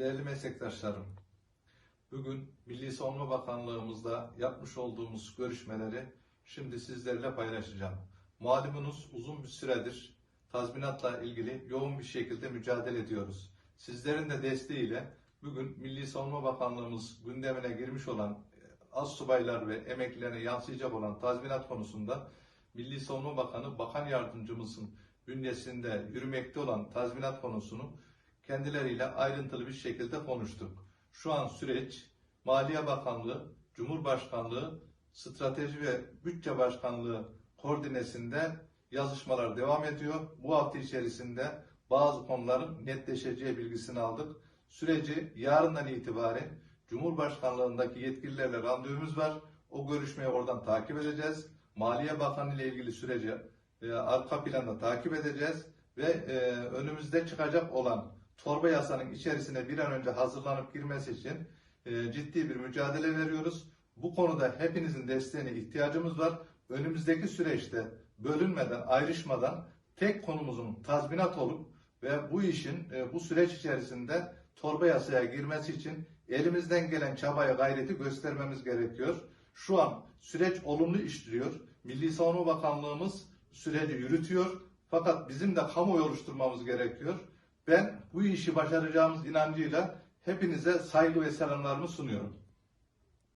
Değerli meslektaşlarım, bugün Milli Savunma Bakanlığımızda yapmış olduğumuz görüşmeleri şimdi sizlerle paylaşacağım. Malumunuz uzun bir süredir tazminatla ilgili yoğun bir şekilde mücadele ediyoruz. Sizlerin de desteğiyle bugün Milli Savunma Bakanlığımız gündemine girmiş olan e, az subaylar ve emeklilerine yansıyacak olan tazminat konusunda Milli Savunma Bakanı Bakan Yardımcımızın bünyesinde yürümekte olan tazminat konusunu kendileriyle ayrıntılı bir şekilde konuştuk. Şu an süreç Maliye Bakanlığı, Cumhurbaşkanlığı, Strateji ve Bütçe Başkanlığı koordinesinde yazışmalar devam ediyor. Bu hafta içerisinde bazı konuların netleşeceği bilgisini aldık. Süreci yarından itibaren Cumhurbaşkanlığındaki yetkililerle randevumuz var. O görüşmeyi oradan takip edeceğiz. Maliye Bakanı ile ilgili süreci e, arka planda takip edeceğiz ve e, önümüzde çıkacak olan torba yasanın içerisine bir an önce hazırlanıp girmesi için e, ciddi bir mücadele veriyoruz. Bu konuda hepinizin desteğine ihtiyacımız var. Önümüzdeki süreçte bölünmeden, ayrışmadan tek konumuzun tazminat olup ve bu işin e, bu süreç içerisinde torba yasaya girmesi için elimizden gelen çabaya gayreti göstermemiz gerekiyor. Şu an süreç olumlu işliyor. Milli Savunma Bakanlığımız süreci yürütüyor. Fakat bizim de kamuoyu oluşturmamız gerekiyor. Ben bu işi başaracağımız inancıyla hepinize saygı ve selamlarımı sunuyorum.